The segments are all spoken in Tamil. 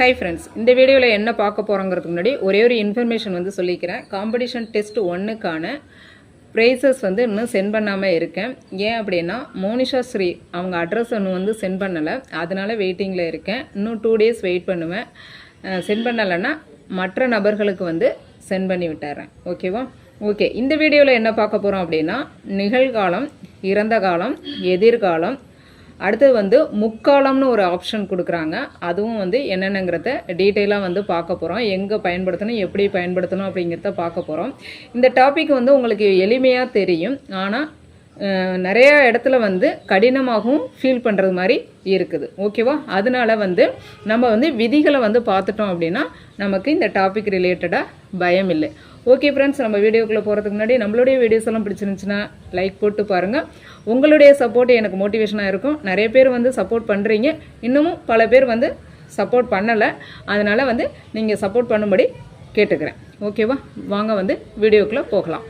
ஹை ஃப்ரெண்ட்ஸ் இந்த வீடியோவில் என்ன பார்க்க போகிறோங்கிறதுக்கு முன்னாடி ஒரே ஒரு இன்ஃபர்மேஷன் வந்து சொல்லிக்கிறேன். காம்படிஷன் டெஸ்ட் ஒன்றுக்கான ப்ரைஸஸ் வந்து இன்னும் சென்ட் பண்ணாமல் இருக்கேன். ஏன் அப்படின்னா மோனிஷா ஸ்ரீ அவங்க அட்ரஸ் ஒன்று வந்து சென்ட் பண்ணலை. அதனால் வெயிட்டிங்கில் இருக்கேன். இன்னும் டூ டேஸ் வெயிட் பண்ணுவேன். சென்ட் பண்ணலைன்னா மற்ற நபர்களுக்கு வந்து சென்ட் பண்ணி விட்டுறேன். ஓகேவா ஓகே இந்த வீடியோவில் என்ன பார்க்க போகிறோம் அப்படின்னா நிகழ்காலம் இறந்த காலம் எதிர்காலம் அடுத்தது வந்து முக்காலம்னு ஒரு ஆப்ஷன் கொடுக்குறாங்க. அதுவும் வந்து என்னென்னங்கிறத டீட்டெயிலாக வந்து பார்க்க போகிறோம் எங்கே பயன்படுத்தணும் எப்படி பயன்படுத்தணும் அப்படிங்கிறத பார்க்க போகிறோம் இந்த டாபிக் வந்து உங்களுக்கு எளிமையாக தெரியும். ஆனால் நிறைய இடத்துல வந்து கடினமாகவும் ஃபீல் பண்ணுறது மாதிரி இருக்குது. ஓகேவா அதனால வந்து நம்ம வந்து விதிகளை வந்து பார்த்துட்டோம் அப்படின்னா நமக்கு இந்த டாபிக் ரிலேட்டடாக பயம் இல்லை ஓகே ஃப்ரெண்ட்ஸ் நம்ம வீடியோக்குள்ளே போகிறதுக்கு முன்னாடி நம்மளுடைய வீடியோஸ் எல்லாம் பிடிச்சிருந்துச்சுன்னா லைக் போட்டு பாருங்கள் உங்களுடைய சப்போர்ட் எனக்கு மோட்டிவேஷனாக இருக்கும். நிறைய பேர் வந்து சப்போர்ட் பண்ணுறீங்க இன்னமும் பல பேர் வந்து சப்போர்ட் பண்ணலை. அதனால் வந்து நீங்கள் சப்போர்ட் பண்ணும்படி கேட்டுக்கிறேன். ஓகேவா வாங்க வந்து வீடியோக்குள்ளே போகலாம்.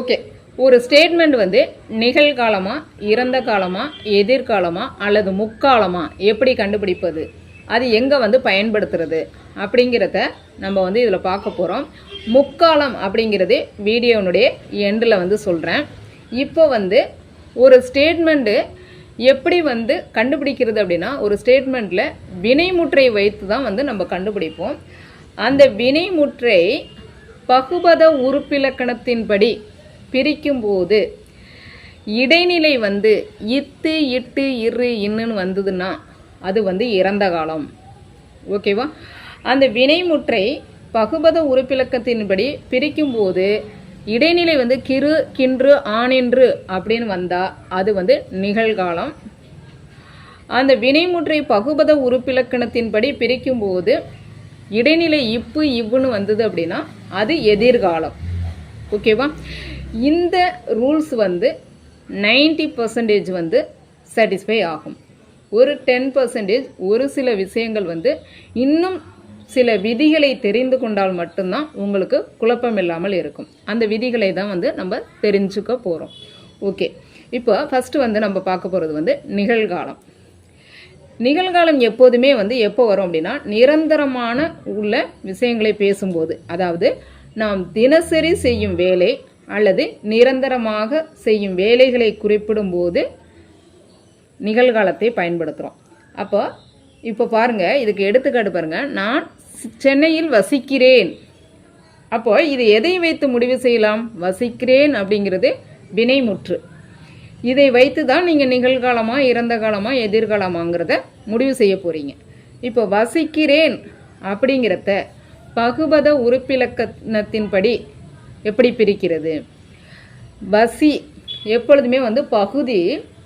ஓகே ஒரு ஸ்டேட்மெண்ட் வந்து நிகழ்காலமாக இறந்த காலமாக எதிர்காலமாக அல்லது முக்காலமாக எப்படி கண்டுபிடிப்பது? அது எங்கே வந்து பயன்படுத்துறது அப்படிங்கிறத நம்ம வந்து இதில் பார்க்க போகிறோம் முக்காலம் அப்படிங்கிறது வீடியோனுடைய எண்டில் வந்து சொல்கிறேன் இப்போ வந்து ஒரு ஸ்டேட்மெண்ட்டு எப்படி வந்து கண்டுபிடிக்கிறது அப்படின்னா ஒரு ஸ்டேட்மெண்ட்டில் வினைமுற்றை வைத்து தான் வந்து நம்ம கண்டுபிடிப்போம். அந்த வினைமுற்றை பகுபத உறுப்பிலக்கணத்தின்படி பிரிக்கும்போது இடைநிலை வந்து இத்து இட்டு இரு இன்னுன்னு வந்ததுன்னா அது வந்து இறந்த காலம். ஓகேவா அந்த வினைமுற்றை பகுபத உறுப்பிலக்கத்தின்படி பிரிக்கும்போது இடைநிலை வந்து கிரு கின்று ஆனின்று அப்படின்னு வந்தால் அது வந்து நிகழ்காலம். அந்த வினைமுற்றை பகுபத உறுப்பிலக்கணத்தின்படி பிரிக்கும்போது இடைநிலை இப்பு இவ்வுன்னு வந்தது அப்படின்னா அது எதிர்காலம். ஓகேவா இந்த ரூல்ஸ் வந்து நைன்டி பர்சன்டேஜ் வந்து சாட்டிஸ்ஃபை ஆகும். ஒரு டென் பர்சன்டேஜ் ஒரு சில விஷயங்கள் வந்து இன்னும் சில விதிகளை தெரிந்து கொண்டால் மட்டும்தான் உங்களுக்கு குழப்பம் இல்லாமல் இருக்கும். அந்த விதிகளை தான் வந்து நம்ம தெரிஞ்சுக்க போகிறோம் ஓகே இப்போ ஃபஸ்ட்டு வந்து நம்ம பார்க்க போகிறது வந்து நிகழ்காலம். நிகழ்காலம் எப்போதுமே வந்து எப்போ வரும் அப்படின்னா நிரந்தரமான உள்ள விஷயங்களை பேசும்போது. அதாவது நாம் தினசரி செய்யும் வேலை அல்லது நிரந்தரமாக செய்யும் வேலைகளை குறிப்பிடும்போது நிகழ்காலத்தை பயன்படுத்துகிறோம் அப்போ இப்போ பாருங்கள் இதுக்கு எடுத்துக்காட்டு பாருங்கள் நான் சென்னையில் வசிக்கிறேன். அப்போ இது எதை வைத்து முடிவு செய்யலாம்? வசிக்கிறேன் அப்படிங்கிறது வினைமுற்று. இதை வைத்து தான் நீங்கள் நிகழ்காலமாக இறந்த காலமாக எதிர்காலமாங்கிறத முடிவு செய்ய போகிறீங்க இப்போ வசிக்கிறேன் அப்படிங்கிறத பகுபத உறுப்பிலக்கணத்தின்படி எப்படி பிரிக்கிறது? வசி எப்பொழுதுமே வந்து பகுதி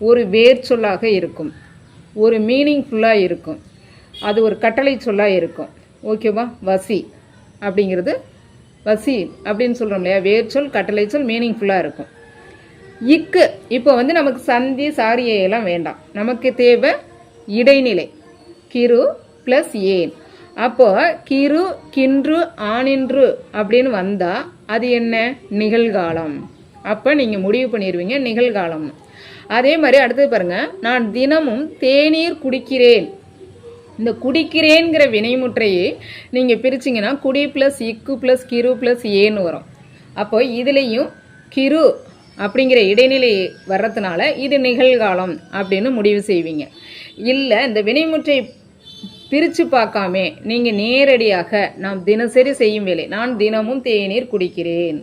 ஒரு வேர் சொல்லாக இருக்கும். ஒரு மீனிங்ஃபுல்லாக இருக்கும். அது ஒரு கட்டளை சொல்லாக இருக்கும். ஓகேவா வசி அப்படிங்கிறது வசி அப்படின்னு சொல்கிறோம் இல்லையா? வேர் சொல் கட்டளை சொல் மீனிங்ஃபுல்லாக இருக்கும். இக்கு இப்போ வந்து நமக்கு சந்தி சாரியையெல்லாம் வேண்டாம். நமக்கு தேவை இடைநிலை. கிரு ப்ளஸ் ஏன். அப்போ கிரு கின்று ஆனின்று அப்படின்னு வந்தால் அது என்ன? நிகழ்காலம். அப்போ நீங்கள் முடிவு பண்ணிடுவீங்க நிகழ்காலம். அதே மாதிரி அடுத்தது பாருங்கள் நான் தினமும் தேநீர் குடிக்கிறேன். இந்த குடிக்கிறேங்கிற வினைமுற்றையே நீங்கள் பிரிச்சிங்கன்னா குடி ப்ளஸ் இக்கு ப்ளஸ் கிரு ப்ளஸ் ஏன்னு வரும். அப்போ இதுலேயும் கிரு அப்படிங்கிற இடைநிலை வர்றதுனால இது நிகழ்காலம் அப்படின்னு முடிவு செய்வீங்க. இல்லை இந்த வினைமுற்றை பிரித்து பார்க்காமே நீங்கள் நேரடியாக நாம் தினசரி செய்யும் வேலை. நான் தினமும் தேநீர் குடிக்கிறேன்.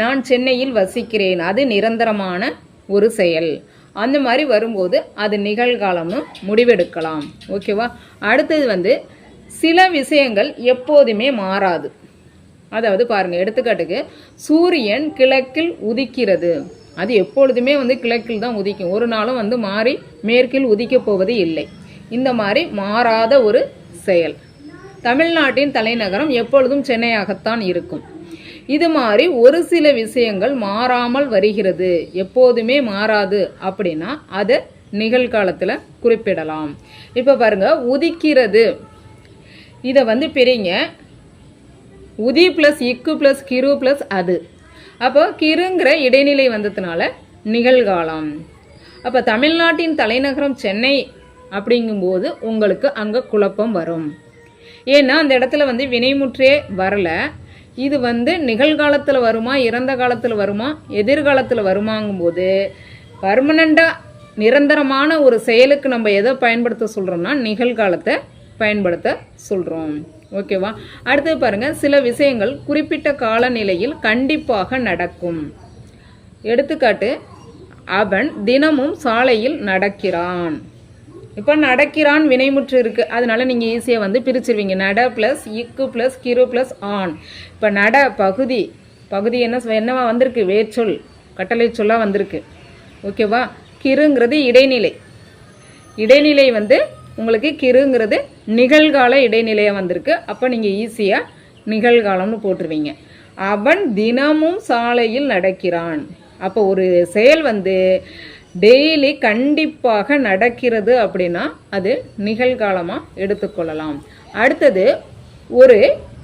நான் சென்னையில் வசிக்கிறேன். அது நிரந்தரமான ஒரு செயல். அந்த மாதிரி வரும்போது அது நிகழ்காலம்னு முடிவெடுக்கலாம். ஓகேவா அடுத்தது வந்து சில விஷயங்கள் எப்போதுமே மாறாது. அதாவது பாருங்கள் எடுத்துக்காட்டுக்கு சூரியன் கிழக்கில் உதிக்கிறது. அது எப்பொழுதுமே வந்து கிழக்கில் தான் உதிக்கும். ஒரு நாளும் வந்து மாறி மேற்கில் உதிக்கப் போவது இல்லை. இந்த மாதிரி மாறாத ஒரு செயல். தமிழ்நாட்டின் தலைநகரம் எப்பொழுதும் சென்னையாகத்தான் இருக்கும். இது மாதிரி ஒரு சில விஷயங்கள் மாறாமல் வருகிறது. எப்போதுமே மாறாது அப்படின்னா அதை நிகழ்காலத்தில் குறிப்பிடலாம். இப்போ பாருங்க உதிக்கிறது. இதை வந்து பிரிங்க. உதி ப்ளஸ் இக்கு ப்ளஸ் கிரு ப்ளஸ் அது. அப்போ கிருங்கிற இடைநிலை வந்ததுனால நிகழ்காலம். அப்போ தமிழ்நாட்டின் தலைநகரம் சென்னை அப்படிங்கும்போது உங்களுக்கு அங்கே குழப்பம் வரும். ஏன்னா அந்த இடத்துல வந்து வினைமுற்றே வரல. இது வந்து நிகழ்காலத்தில் வருமா இறந்த காலத்தில் வருமா எதிர்காலத்தில் வருமாங்கும்போது பர்மனண்ட்டாக நிரந்தரமான ஒரு செயலுக்கு நம்ம எதை பயன்படுத்த சொல்கிறோம்னா நிகழ்காலத்தை பயன்படுத்த சொல்கிறோம் ஓகேவா அடுத்தது பாருங்கள் சில விஷயங்கள் குறிப்பிட்ட காலநிலையில் கண்டிப்பாக நடக்கும். எடுத்துக்காட்டு அவன் தினமும் சாலையில் நடக்கிறான். இப்போ நடக்கிறான் வினைமுற்று இருக்குது அதனால நீங்கள் ஈஸியாக வந்து பிரிச்சிருவீங்க. நட ப்ளஸ் இக்கு ப்ளஸ் கிரு ப்ளஸ் ஆன் இப்போ நட பகுதி. பகுதி என்ன சொ- என்னவா வந்திருக்கு? வேர்ச்சொல். கட்டளை சொல்லாக வந்திருக்கு. ஓகேவா கிருங்கிறது இடைநிலை. இடைநிலை வந்து உங்களுக்கு கிருங்கிறது நிகழ்கால இடைநிலையாக வந்திருக்கு. அப்போ நீங்கள் ஈஸியாக நிகழ்காலம்னு போட்டுருவீங்க. அவன் தினமும் சாலையில் நடக்கிறான். அப்போ ஒரு செயல் வந்து டெய்லி கண்டிப்பாக நடக்கிறது அப்படின்னா அது நிகழ்காலமாக எடுத்துக்கொள்ளலாம். அடுத்தது ஒரு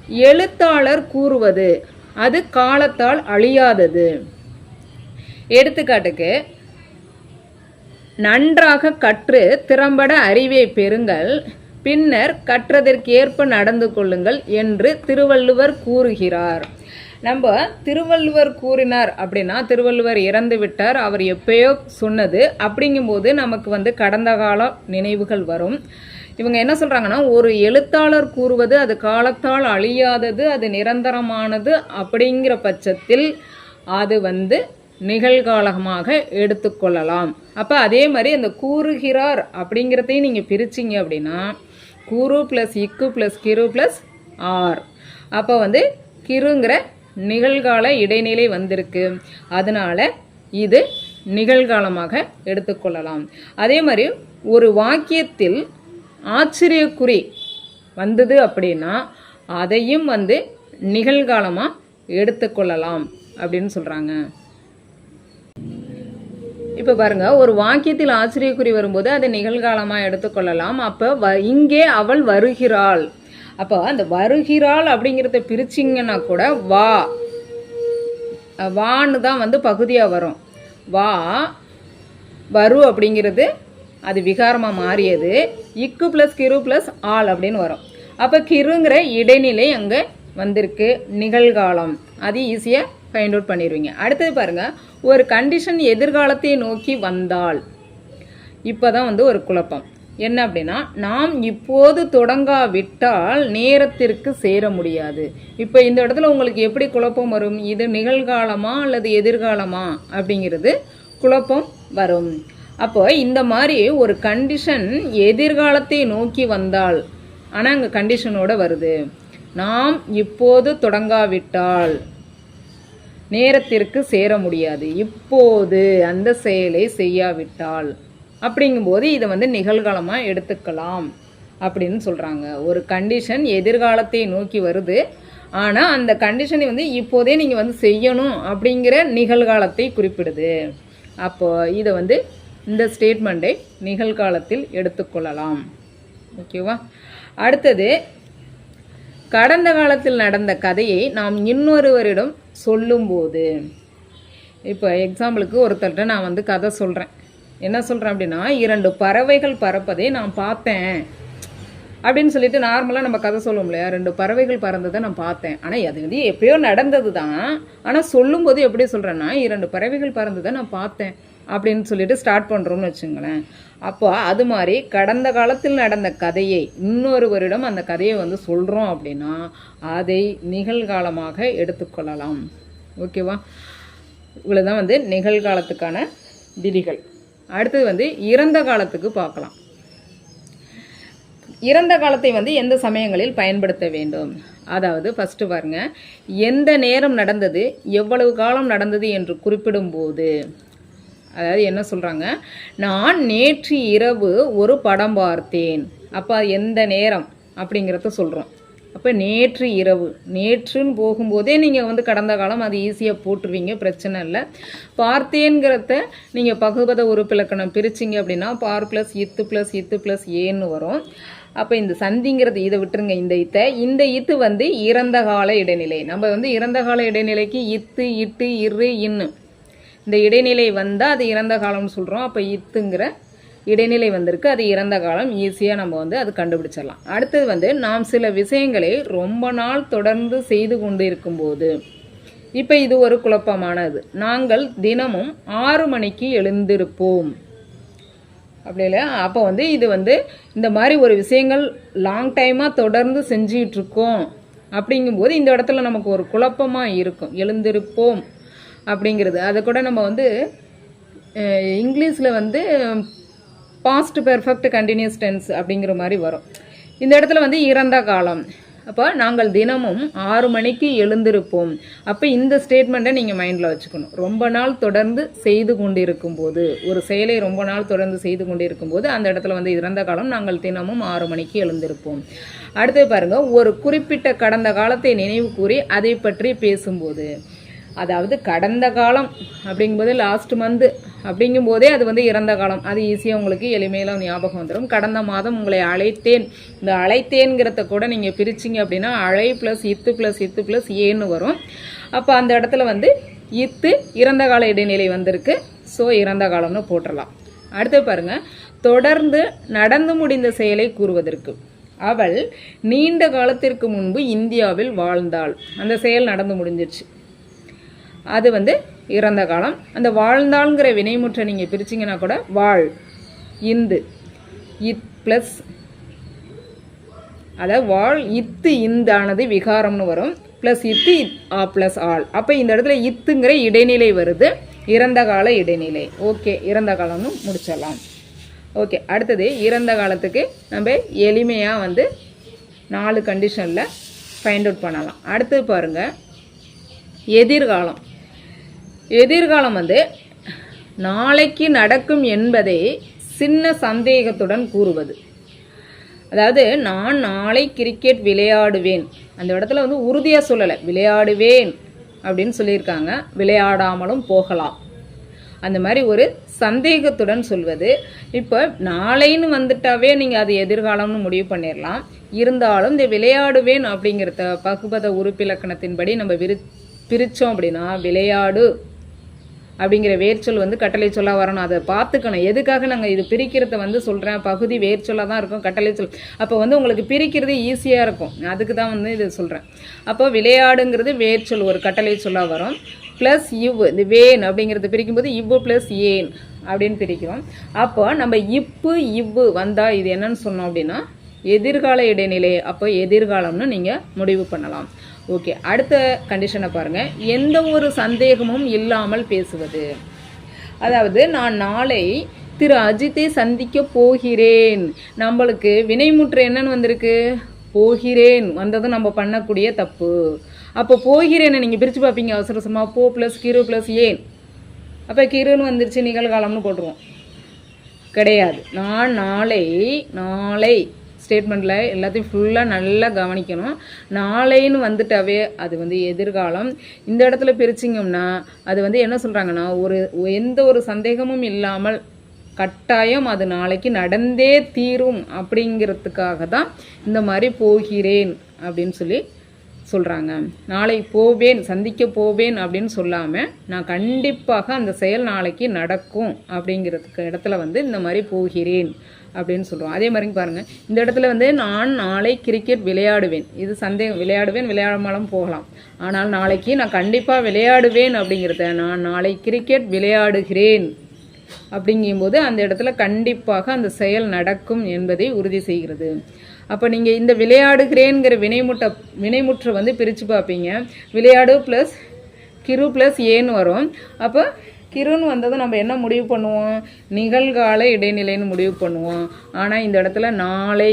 எழுத்தாளர் கூறுவது. அது காலத்தால் அழியாதது. எடுத்துக்காட்டுக்கு நன்றாக கற்று திறம்பட அறிவை பெறுங்கள். பின்னர் கற்றதற்கேற்ப நடந்து கொள்ளுங்கள் என்று திருவள்ளுவர் கூறுகிறார். நம்ம திருவள்ளுவர் கூறினார் அப்படின்னா திருவள்ளுவர் இறந்து விட்டார் அவர் எப்பயோ சொன்னது. அப்படிங்கும்போது நமக்கு வந்து கடந்த கால நினைவுகள் வரும். இவங்க என்ன சொல்கிறாங்கன்னா ஒரு எழுத்தாளர் கூறுவது அது காலத்தால் அழியாதது அது நிரந்தரமானது அப்படிங்கிற பட்சத்தில் அது வந்து நிகழ்காலமாக எடுத்துக்கொள்ளலாம் அப்போ அதே மாதிரி அந்த கூறுகிறார் அப்படிங்கிறதையும் நீங்கள் பிரிச்சிங்க அப்படின்னா கூறு ப்ளஸ் இக்கு ப்ளஸ் கிரு ப்ளஸ் ஆர். அப்போ வந்து கிருங்கிற நிகழ்கால இடைநிலை வந்திருக்கு. அதனால இது நிகழ்காலமாக எடுத்துக்கொள்ளலாம் அதே மாதிரி ஒரு வாக்கியத்தில் ஆச்சரியக்குறி வந்தது அப்படின்னா அதையும் வந்து நிகழ்காலமாக எடுத்துக்கொள்ளலாம் அப்படின்னு சொல்கிறாங்க இப்போ பாருங்க ஒரு வாக்கியத்தில் ஆச்சரியக்குறி வரும்போது அதை நிகழ்காலமாக எடுத்துக்கொள்ளலாம் அப்போ வ இங்கே அவள் வருகிறாள். அப்போ அந்த வருகிறாள் அப்படிங்கிறத பிரிச்சிங்கன்னா கூட வா. வான்னு தான் வந்து பகுதியாக வரும். வா வரு அப்படிங்கிறது அது விகாரமாக மாறியது. இக்கு ப்ளஸ் கிரு ப்ளஸ் ஆள் அப்படின்னு வரும். அப்போ கிருங்கிற இடைநிலை அங்கே வந்திருக்கு. நிகழ்காலம். அது ஈஸியாக ஃபைண்ட் அவுட் பண்ணிடுவீங்க. அடுத்தது பாருங்க. ஒரு கண்டிஷன் எதிர்காலத்தை நோக்கி வந்தால். இப்போ தான் வந்து ஒரு குழப்பம். என்ன அப்படின்னா நாம் இப்போது தொடங்காவிட்டால் நேரத்திற்கு சேர முடியாது. இப்போ இந்த இடத்துல உங்களுக்கு எப்படி குழப்பம் வரும்? இது நிகழ்காலமா அல்லது எதிர்காலமா அப்படிங்கிறது குழப்பம் வரும். அப்போ இந்த மாதிரி ஒரு கண்டிஷன் எதிர்காலத்தை நோக்கி வந்தால் ஆனால் அங்கே கண்டிஷனோட வருது. நாம் இப்போது தொடங்காவிட்டால் நேரத்திற்கு சேர முடியாது. இப்போது அந்த செயலை செய்யாவிட்டால். அப்படிங்கும்போது இதை வந்து நிகழ்காலமாக எடுத்துக்கலாம் அப்படின்னு சொல்கிறாங்க ஒரு கண்டிஷன் எதிர்காலத்தை நோக்கி வருது. ஆனால் அந்த கண்டிஷனை வந்து இப்போதே நீங்கள் வந்து செய்யணும் அப்படிங்கிற நிகழ்காலத்தை குறிப்பிடுது. அப்போ இதை வந்து இந்த ஸ்டேட்மெண்ட்டை நிகழ்காலத்தில் எடுத்துக்கொள்ளலாம். ஓகேவா அடுத்தது கடந்த காலத்தில் நடந்த கதையை நாம் இன்னொருவரிடம் சொல்லும்போது. இப்போ எக்ஸாம்பிளுக்கு ஒருத்தர்கிட்ட நான் வந்து கதை சொல்கிறேன் என்ன சொல்கிறேன் அப்படின்னா இரண்டு பறவைகள் பறப்பதை நான் பார்த்தேன். அப்படின்னு சொல்லிட்டு நார்மலாக நம்ம கதை சொல்லுவோம் இல்லையா? ரெண்டு பறவைகள் பறந்ததை நான் பார்த்தேன். ஆனால் அது வந்து எப்பயோ நடந்தது தான் ஆனால் சொல்லும்போது எப்படி சொல்கிறேன்னா இரண்டு பறவைகள் பறந்ததை நான் பார்த்தேன். அப்படின்னு சொல்லிட்டு ஸ்டார்ட் பண்ணுறோம்னு வச்சுங்களேன். அப்போ அது மாதிரி கடந்த காலத்தில் நடந்த கதையை இன்னொருவரிடம் அந்த கதையை வந்து சொல்கிறோம் அப்படின்னா அதை நிகழ்காலமாக எடுத்துக்கொள்ளலாம். ஓகேவா? இவ்வளோதான் வந்து நிகழ்காலத்துக்கான விதிகள். அடுத்தது வந்து இறந்த காலத்துக்கு பார்க்கலாம். இறந்த காலத்தை வந்து எந்த சமயங்களில் பயன்படுத்த வேண்டும்? அதாவது ஃபஸ்ட்டு பாருங்க. எந்த நேரம் நடந்தது எவ்வளவு காலம் நடந்தது என்று குறிப்பிடும்போது. அதாவது என்ன சொல்கிறாங்க நான் நேற்று இரவு ஒரு படம் பார்த்தேன். அப்போ எந்த நேரம் அப்படிங்கிறத சொல்கிறோம் அப்போ நேற்று இரவு நேற்றுன்னு போகும்போதே நீங்கள் வந்து கடந்த காலம் அது ஈஸியாக போட்டுருவீங்க பிரச்சனை இல்லை. பார்த்தேங்கிறத நீங்கள் பகுபத உறுப்பிலக்கணம் பிரிச்சிங்க அப்படின்னா பார் ப்ளஸ் இத்து ப்ளஸ் இத்து ப்ளஸ் ஏன்னு வரும். அப்போ இந்த சந்திங்கிறது இதை விட்டுருங்க இந்த இத்தை. இந்த இத்து வந்து இறந்த கால இடைநிலை. நம்ம வந்து இறந்த கால இடைநிலைக்கு இத்து இட்டு இரு இன்னு. இந்த இடைநிலை வந்தால் அது இறந்த காலம்னு சொல்கிறோம் அப்போ இத்துங்கிற இடைநிலை வந்திருக்கு. அது இறந்த காலம் ஈஸியாக நம்ம வந்து அது கண்டுபிடிச்சிடலாம். அடுத்தது வந்து நாம் சில விஷயங்களை ரொம்ப நாள் தொடர்ந்து செய்து கொண்டு இருக்கும்போது இப்போ இது ஒரு குழப்பமானது. நாங்கள் தினமும் ஆறு மணிக்கு எழுந்திருப்போம். அப்படி இல்லை அப்போ வந்து இது வந்து இந்த மாதிரி ஒரு விஷயங்கள் லாங் டைமாக தொடர்ந்து செஞ்சிகிட்ருக்கோம் அப்படிங்கும்போது இந்த இடத்துல நமக்கு ஒரு குழப்பமாக இருக்கும். எழுந்திருப்போம் அப்படிங்கிறது. அதை கூட நம்ம வந்து இங்கிலீஷில் வந்து பாஸ்ட் பெர்ஃபெக்ட் கண்டினியூஸ் டென்ஸ் அப்படிங்கிற மாதிரி வரும். இந்த இடத்துல வந்து இறந்த காலம். அப்போ நாங்கள் தினமும் ஆறு மணிக்கு எழுந்திருப்போம். அப்போ இந்த ஸ்டேட்மெண்ட்டை நீங்கள் மைண்டில் வச்சுக்கணும். ரொம்ப நாள் தொடர்ந்து செய்து கொண்டிருக்கும் போது ஒரு செயலை ரொம்ப நாள் தொடர்ந்து செய்து கொண்டிருக்கும் போது அந்த இடத்துல வந்து இறந்த காலம் நாங்கள் தினமும் ஆறு மணிக்கு எழுந்திருப்போம். அடுத்து பாருங்க ஒரு குறிப்பிட்ட கடந்த காலத்தை நினைவு கூறி அதை பற்றி பேசும்போது அதாவது கடந்த காலம் அப்படிங்கும்போது லாஸ்ட் மந்த் அப்படிங்கும்போதே அது வந்து இறந்த காலம். அது ஈஸியாக உங்களுக்கு எளிமையில் ஞாபகம் வந்துடும் கடந்த மாதம் உங்களை அழைத்தேன். இந்த அழைத்தேன்கிறத கூட நீங்கள் பிரிச்சிங்க அப்படின்னா அழை ப்ளஸ் இத்து ப்ளஸ் இத்து ப்ளஸ் ஏன்னு வரும். அப்போ அந்த இடத்துல வந்து இத்து இறந்த கால இடைநிலை வந்திருக்கு. ஸோ இறந்த காலம்னு போட்டுடலாம் அடுத்து பாருங்க. தொடர்ந்து நடந்து முடிந்த செயலை கூறுவதற்கு. அவள் நீண்ட காலத்திற்கு முன்பு இந்தியாவில் வாழ்ந்தாள். அந்த செயல் நடந்து முடிஞ்சிருச்சு. அது வந்து இறந்த காலம். அந்த வாழ்ந்தாள்ங்கிற வினைமுற்றை நீங்கள் பிரிச்சிங்கன்னா கூட வாழ் இந்து இத் ப்ளஸ் அதாவது வாழ் இத்து இந்தானது விகாரம்னு வரும். ப்ளஸ் இத்து இத் ஆ ப்ளஸ் ஆள். அப்போ இந்த இடத்துல இத்துங்கிற இடைநிலை வருது. இறந்த கால இடைநிலை. ஓகே இறந்த காலம்னு முடிச்சிடலாம். ஓகே அடுத்தது இறந்த காலத்துக்கு நம்ம எளிமையாக வந்து நாலு கண்டிஷனில் ஃபைண்ட் அவுட் பண்ணலாம். அடுத்தது பாருங்கள் எதிர்காலம். எதிர்காலம் வந்து நாளைக்கு நடக்கும் என்பதை சின்ன சந்தேகத்துடன் கூறுவது. அதாவது நான் நாளை கிரிக்கெட் விளையாடுவேன். அந்த இடத்துல வந்து உறுதியாக சொல்லலை. விளையாடுவேன் அப்படின்னு சொல்லியிருக்காங்க. விளையாடாமலும் போகலாம். அந்த மாதிரி ஒரு சந்தேகத்துடன் சொல்வது. இப்போ நாளைன்னு வந்துட்டாவே நீங்கள் அது எதிர்காலம்னு முடிவு பண்ணிடலாம் இருந்தாலும் இந்த விளையாடுவேன் அப்படிங்கிறத பகுபத உறுப்பிலக்கணத்தின்படி நம்ம விரி பிரித்தோம் அப்படின்னா விளையாடு. அப்படிங்கிற வேர்ச்சொல் வந்து கட்டளை சொல்லாக வரணும். அதை பார்த்துக்கணும். எதுக்காக நாங்கள் இது பிரிக்கிறத வந்து சொல்கிறேன் பகுதி வேர்ச்சொல்லாக தான் இருக்கும் கட்டளை சொல் அப்போ வந்து உங்களுக்கு பிரிக்கிறது ஈஸியாக இருக்கும். அதுக்கு தான் வந்து இது சொல்கிறேன் அப்போ விளையாடுங்கிறது வேர்ச்சொல் ஒரு கட்டளை சொல்லா வரும். ப்ளஸ் இவ் இந்த வேன் அப்படிங்கிறது பிரிக்கும்போது இவ்வு ப்ளஸ் ஏன் அப்படின்னு பிரிக்கிறோம். அப்போ நம்ம இப்பு இவ்வு வந்தால் இது என்னன்னு சொன்னோம் அப்படின்னா எதிர்கால இடைநிலை. அப்போ எதிர்காலம்னு நீங்கள் முடிவு பண்ணலாம். ஓகே அடுத்த கண்டிஷனை பாருங்கள் எந்த ஒரு சந்தேகமும் இல்லாமல் பேசுவது. அதாவது நான் நாளை திரு அஜித்தை சந்திக்க போகிறேன். நம்மளுக்கு வினைமுற்று என்னன்னு வந்திருக்கு? போகிறேன். வந்ததும் நம்ம பண்ணக்கூடிய தப்பு. அப்போ போகிறேன்னு நீங்கள் பிரித்து பார்ப்பீங்க. அவசர அவசரமாக போ ப்ளஸ் கிரு ப்ளஸ் ஏன்? அப்போ கிருன்னு வந்துருச்சு நிகழ்காலம்னு போட்டுருவோம். கிடையாது. நான் நாளை நாளை ஸ்டேட்மெண்ட்டில் எல்லாத்தையும் ஃபுல்லாக நல்லா கவனிக்கணும். நாளைன்னு வந்துட்டாவே அது வந்து எதிர்காலம். இந்த இடத்துல பிரிச்சிங்கம்னா அது வந்து என்ன சொல்கிறாங்கன்னா ஒரு எந்த ஒரு சந்தேகமும் இல்லாமல் கட்டாயம் அது நாளைக்கு நடந்தே தீரும் அப்படிங்கிறதுக்காக தான் இந்த மாதிரி போகிறேன் அப்படின்னு சொல்லி சொல்கிறாங்க நாளை போவேன் சந்திக்க போவேன் அப்படின்னு சொல்லாமல் நான் கண்டிப்பாக அந்த செயல் நாளைக்கு நடக்கும் அப்படிங்கிறதுக்கு இடத்துல வந்து இந்த மாதிரி போகிறேன் அப்படின்னு சொல்கிறோம் அதே மாதிரிங்க பாருங்கள் இந்த இடத்துல வந்து நான் நாளை கிரிக்கெட் விளையாடுவேன். இது சந்தேகம். விளையாடுவேன் விளையாடாமலும் போகலாம். ஆனால் நாளைக்கு நான் கண்டிப்பாக விளையாடுவேன் அப்படிங்கிறத நான் நாளை கிரிக்கெட் விளையாடுகிறேன் அப்படிங்கும்போது அந்த இடத்துல கண்டிப்பாக அந்த செயல் நடக்கும் என்பதை உறுதி செய்கிறது. அப்போ நீங்கள் இந்த விளையாடுகிறேங்கிற வினைமுட்ட வினைமுற்றை வந்து பிரித்து பார்ப்பீங்க. விளையாடு ப்ளஸ் கிரு ப்ளஸ் ஏன்னு வரும். அப்போ கிருன்னு வந்ததும் நம்ம என்ன முடிவு பண்ணுவோம்? நிகழ்கால இடைநிலைன்னு முடிவு பண்ணுவோம். ஆனால் இந்த இடத்துல நாளை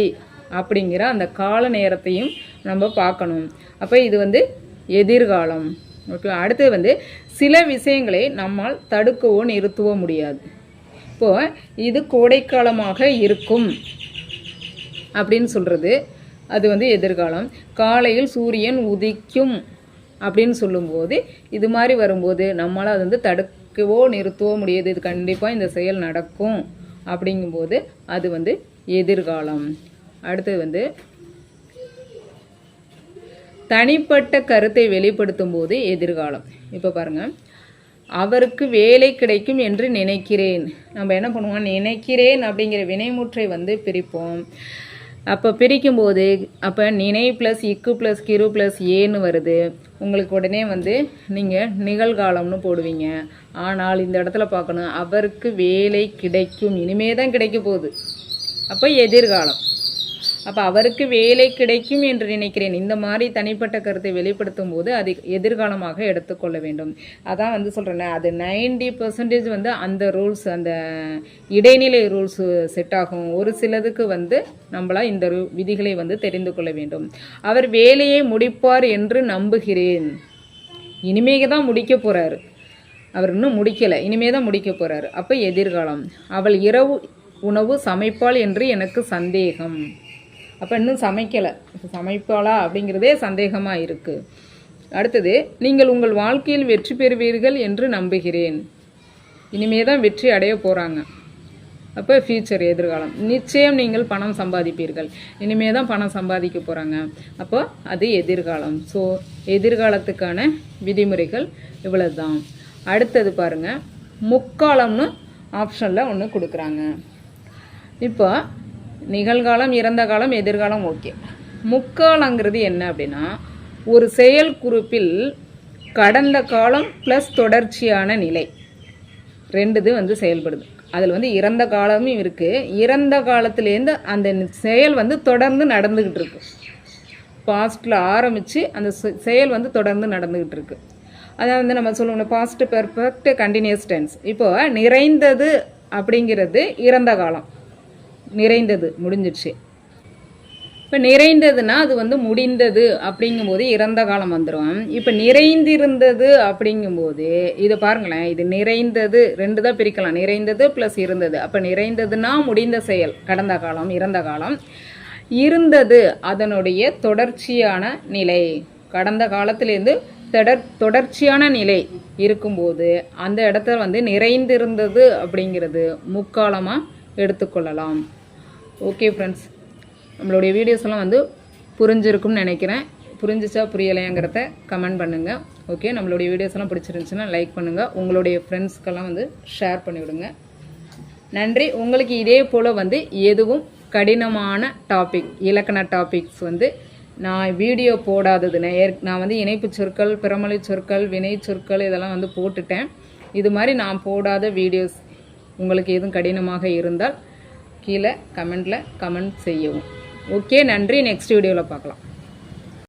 அப்படிங்கிற அந்த கால நேரத்தையும் நம்ம பார்க்கணும். அப்போ இது வந்து எதிர்காலம். ஓகே அடுத்து வந்து சில விஷயங்களை நம்மால் தடுக்கவோ நிறுத்தவோ முடியாது. இப்போது இது கோடைக்காலமாக இருக்கும் அப்படின்னு சொல்கிறது அது வந்து எதிர்காலம். காலையில் சூரியன் உதிக்கும் அப்படின்னு சொல்லும்போது இது மாதிரி வரும்போது நம்மளால் அது வந்து தடு தடுக்கவோ நிறுத்தவோ முடியாது. இது கண்டிப்பாக இந்த செயல் நடக்கும். அப்படிங்கும்போது அது வந்து எதிர்காலம். அடுத்தது வந்து தனிப்பட்ட கருத்தை வெளிப்படுத்தும் போது எதிர்காலம். இப்போ பாருங்கள் அவருக்கு வேலை கிடைக்கும் என்று நினைக்கிறேன். நம்ம என்ன பண்ணுவோம்? நினைக்கிறேன் அப்படிங்கிற வினைமுற்றை வந்து பிரிப்போம். அப்போ பிரிக்கும்போது அப்போ நினை ப்ளஸ் இக்கு ப்ளஸ் கிரு ப்ளஸ் ஏன்னு வருது. உங்களுக்கு உடனே வந்து நீங்கள் நிகழ்காலம்னு போடுவீங்க. ஆனால் இந்த இடத்துல பார்க்கணும் அவருக்கு வேலை கிடைக்கும். இனிமே தான் கிடைக்க போகுது. அப்போ எதிர்காலம். அப்போ அவருக்கு வேலை கிடைக்கும் என்று நினைக்கிறேன். இந்த மாதிரி தனிப்பட்ட கருத்தை வெளிப்படுத்தும் போது அது எதிர்காலமாக எடுத்துக்கொள்ள வேண்டும். அதான் வந்து சொல்கிறேன் அது நைன்டி பர்சன்டேஜ் வந்து அந்த ரூல்ஸ் அந்த இடைநிலை ரூல்ஸ் செட் ஆகும். ஒரு சிலதுக்கு வந்து நம்மளா இந்த விதிகளை வந்து தெரிந்து கொள்ள வேண்டும். அவர் வேலையை முடிப்பார் என்று நம்புகிறேன். இனிமேக தான் முடிக்க போகிறாரு அவர் இன்னும் முடிக்கலை. இனிமே தான் முடிக்க போகிறார் அப்போ எதிர்காலம். அவள் இரவு உணவு சமைப்பாள் என்று எனக்கு சந்தேகம். அப்போ இன்னும் சமைக்கலை. இப்போ சமைப்பாளா அப்படிங்கிறதே சந்தேகமாக இருக்குது அடுத்தது நீங்கள் உங்கள் வாழ்க்கையில் வெற்றி பெறுவீர்கள் என்று நம்புகிறேன். இனிமே தான் வெற்றி அடைய போகிறாங்க அப்போ ஃபியூச்சர் எதிர்காலம். நிச்சயம் நீங்கள் பணம் சம்பாதிப்பீர்கள். இனிமே தான் பணம் சம்பாதிக்க போகிறாங்க அப்போ அது எதிர்காலம். ஸோ எதிர்காலத்துக்கான விதிமுறைகள் இவ்வளவு தான் அடுத்தது பாருங்க. முக்காலம்னு ஆப்ஷனில் ஒன்று கொடுக்குறாங்க. இப்போ நிகழ்காலம் இறந்த காலம் எதிர்காலம் ஓகே. முக்காலங்கிறது என்ன அப்படின்னா ஒரு செயல் குறிப்பில் கடந்த காலம் ப்ளஸ் தொடர்ச்சியான நிலை. ரெண்டு இது வந்து செயல்படுது. அதில் வந்து இறந்த காலமும் இருக்குது இறந்த காலத்துலேருந்து அந்த செயல் வந்து தொடர்ந்து நடந்துக்கிட்டு இருக்கு. பாஸ்ட்டில் ஆரம்பித்து அந்த செ- செயல் வந்து தொடர்ந்து நடந்துக்கிட்டு இருக்கு. அதாவது வந்து நம்ம சொல்லுவோம் பாஸ்ட் பெர்ஃபெக்ட் கண்டினியூஸ் டென்ஸ் இப்போ நிறைந்தது அப்படிங்கிறது இறந்த காலம். நிறைந்தது முடிஞ்சிடுச்சு. இப்போ நிறைந்ததுன்னா அது வந்து முடிந்தது அப்படிங்கும்போது இறந்த காலம் வந்துடும் இப்போ நிறைந்திருந்தது அப்படிங்கும்போது இதை பாருங்களேன் இது நிறைந்தது ரெண்டு தான் பிரிக்கலாம் நிறைந்தது ப்ளஸ் இருந்தது. அப்போ நிறைந்ததுன்னா முடிந்த செயல் கடந்த காலம் இறந்த காலம். இருந்தது அதனுடைய தொடர்ச்சியான நிலை. கடந்த காலத்திலேருந்து தொடர் தொடர்ச்சியான நிலை இருக்கும்போது அந்த இடத்துல வந்து நிறைந்திருந்தது அப்படிங்கிறது முக்காலமாக எடுத்துக்கொள்ளலாம். ஓகே ஃப்ரெண்ட்ஸ் நம்மளுடைய வீடியோஸ்லாம் வந்து புரிஞ்சிருக்கும்னு நினைக்கிறேன். புரிஞ்சிச்சா புரியலையாங்கிறத கமெண்ட் பண்ணுங்கள் ஓகே நம்மளுடைய வீடியோஸ் எல்லாம் பிடிச்சிருந்துச்சுன்னா லைக் பண்ணுங்கள் உங்களுடைய ஃப்ரெண்ட்ஸ்க்கெல்லாம் வந்து ஷேர் பண்ணிவிடுங்க. நன்றி. உங்களுக்கு இதே போல் வந்து எதுவும் கடினமான டாபிக் இலக்கண டாபிக்ஸ் வந்து நான் வீடியோ போடாதது நான் ஏற்- நான் வந்து இணைப்பு சொற்கள் பிறமொழி சொற்கள் வினை சொற்கள் இதெல்லாம் வந்து போட்டுட்டேன். இது மாதிரி நான் போடாத வீடியோஸ் உங்களுக்கு எதுவும் கடினமாக இருந்தால் கீழே கமெண்டில் கமெண்ட் செய்யவும். ஓகே நன்றி. நெக்ஸ்ட் வீடியோவில் பார்க்கலாம்.